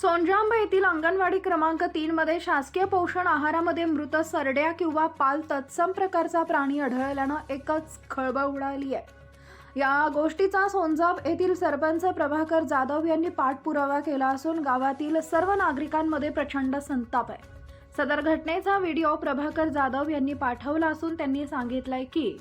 सोनजांब येथील अंगणवाडी क्रमांक तीन मध्ये शासकीय पोषण आहारामध्ये मृत सरड्या किंवा पाल तत्सम प्रकारचा प्राणी आढळल्यानं एकच खळबळ उडाली आहे. या गोष्टीचा सोनजाब येथील सरपंच प्रभाकर जाधव यांनी पाठपुरावा केला असून गावातील सर्व नागरिकांमध्ये प्रचंड संताप आहे. सदर घटनेचा व्हिडिओ प्रभाकर जाधव यांनी पाठवला असून त्यांनी सांगितलंय की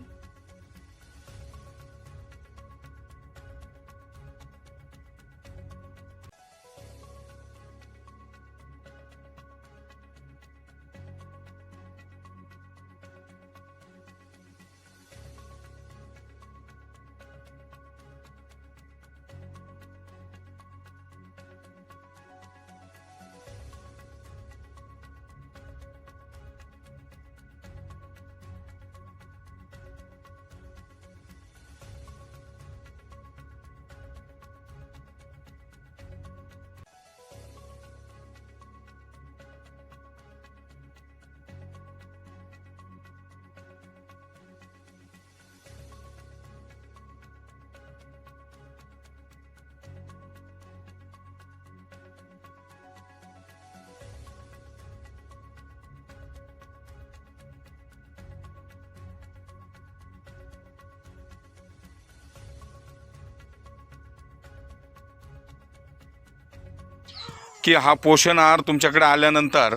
की हा पोषण आहार तुमच्याकडे आल्यानंतर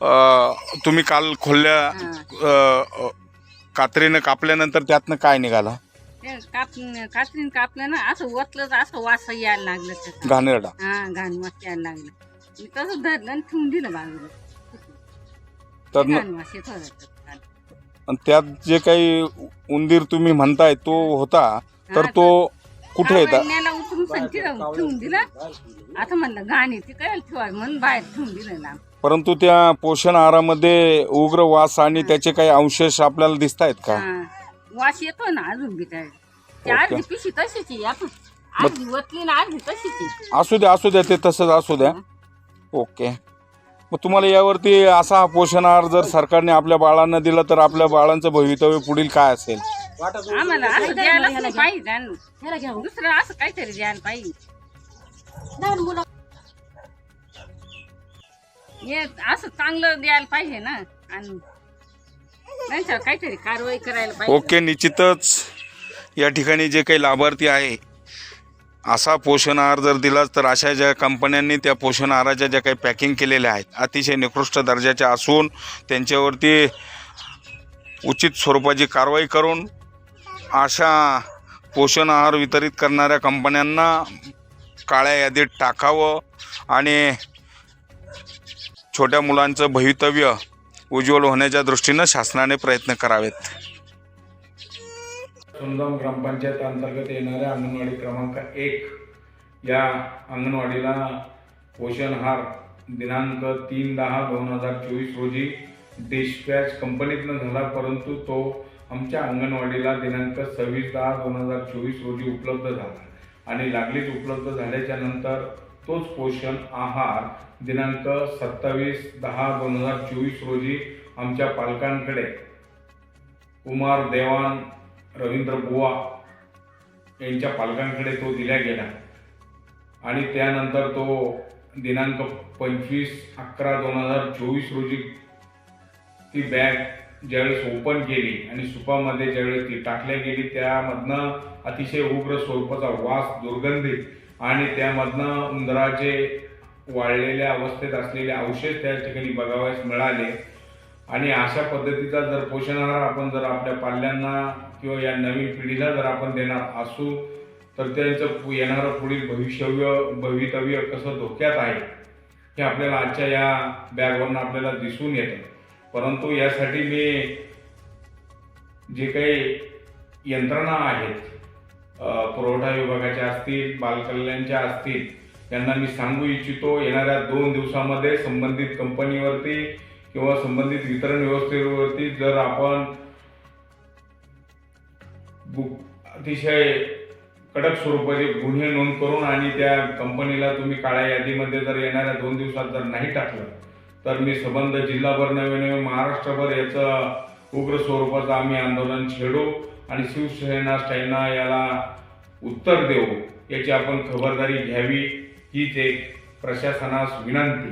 अ, तुम्ही काल अ, अ, कात्रीनं कापल्यानंतर त्यातनं काय निघाला? ते काप कात्रीन कापलं ना असं ओतलं तर असं वास यायला लागलं त्याचं. घाणेरडा. हा घाण वास यायला लागलं. मी तसं धरलं आणि ठेवून दिलं बाजूला. तर न- घाण वास येत होता त्याचा. आणि त्यात जे काही उंदीर तुम्ही म्हणताय तो होता तर तो कुठे येतात तिथं ठेवून दिलं. आता म्हणलं काय ठेवा म्हणून बाहेर ठेवून दिलं ना. परंतु त्या पोषण आहारामध्ये उग्र वास आणि त्याचे काही अवशेष आपल्याला दिसत आहेत का? हा. वास येतो ना अजून बी काय. ते. अर्धी पिशी तशीच आहे आपण अर्धी वतली ना अर्धी तशीच. आहे असू द्या असू द्या ते तसंच असू द्या. ओके. मग तुम्हाला यावरती असा हा पोषण आहार जर सरकारने आपल्या बाळांना दिला तर आपल्या बाळांचं भवितव्य पुढील काय असेल? आम्हाला असं द्यायलाच नाही पाहिजे दुसरं असं काहीतरी द्यायला पाहिजे. हे असं चांगलं द्यायला पाहिजे ना. आणि त्यांच्यावर काहीतरी कारवाई करायला पाहिजे. ओके निश्चितच या ठिकाणी जे काही लाभार्थी आहे असा पोषण आहार जर दिला तर अशा ज्या कंपन्यांनी त्या पोषण आहाराच्या ज्या काही पॅकिंग केलेल्या आहेत अतिशय निकृष्ट दर्जाच्या असून त्यांच्यावरती उचित स्वरूपाची कारवाई करून अशा पोषण आहार वितरित करणाऱ्या कंपन्यांना काळ्या यादीत टाकावं आणि छोट्या मुलांचं भवितव्य उज्ज्वल होण्याच्या दृष्टीनं शासनाने प्रयत्न करावेत. समजावून ग्रामपंचायत अंतर्गत येणाऱ्या अंगणवाडी क्रमांक एक या अंगणवाडीला पोषणहार दिनांक तीन दहा दोन हजार चोवीस रोजी डिस्पॅच कंपनीतनं झाला परंतु तो आमच्या अंगणवाडीला दिनांक सव्वीस दहा दोन हजार चोवीस रोजी उपलब्ध झाला. आणि लागलीच उपलब्ध झाल्याच्यानंतर तोच पोषण आहार दिनांक सत्तावीस दहा दोन हजार चोवीस रोजी आमच्या पालकांकडे. कुमार देवान रवींद्र बुवा यांच्या पालकांकडे तो दिला गेला. आणि त्यानंतर तो दिनांक पंचवीस अकरा दोन हजार चोवीस रोजी ती बॅग ज्यावेळेस ओपन केली आणि सुपामध्ये ज्यावेळेस ती टाकल्या गेली त्यामधनं अतिशय उग्र स्वरूपाचा वास दुर्गंधित आणि त्यामधनं उंदराचे वाळलेल्या अवस्थेत असलेले अवशेष त्या ठिकाणी बघावयास मिळाले. आणि अशा पद्धतीचा जर पोषण आहार आपण जर आपल्या पाल्यांना किंवा या नवीन पिढीला जर आपण देणार असू तर त्यांचं येणारं पुढील भविष्यव्य भवितव्य कसं धोक्यात आहे हे आपल्याला आजच्या या बॅगवरनं आपल्याला दिसून येतं. परंतु यासाठी मी जे काही यंत्रणा आहेत पुरवठा विभागाच्या असतील बालकल्याणच्या असतील त्यांना मी सांगू इच्छितो येणाऱ्या दोन दिवसामध्ये संबंधित कंपनीवरती किंवा संबंधित वितरण व्यवस्थेवरती जर आपण अतिशय कडक स्वरूपाचे गुन्हे नोंद करून आणि त्या कंपनीला तुम्ही काळ्या यादीमध्ये जर येणाऱ्या दोन दिवसात जर नाही टाकलं तर मी संबंध जिल्हाभर नव्हे नव्हे महाराष्ट्रभर याचं उग्र स्वरूपाचं आम्ही आंदोलन छेडू आणि शिवसेना सैना याला उत्तर देऊ याची आपण खबरदारी घ्यावी हीच एक प्रशासनास विनंती.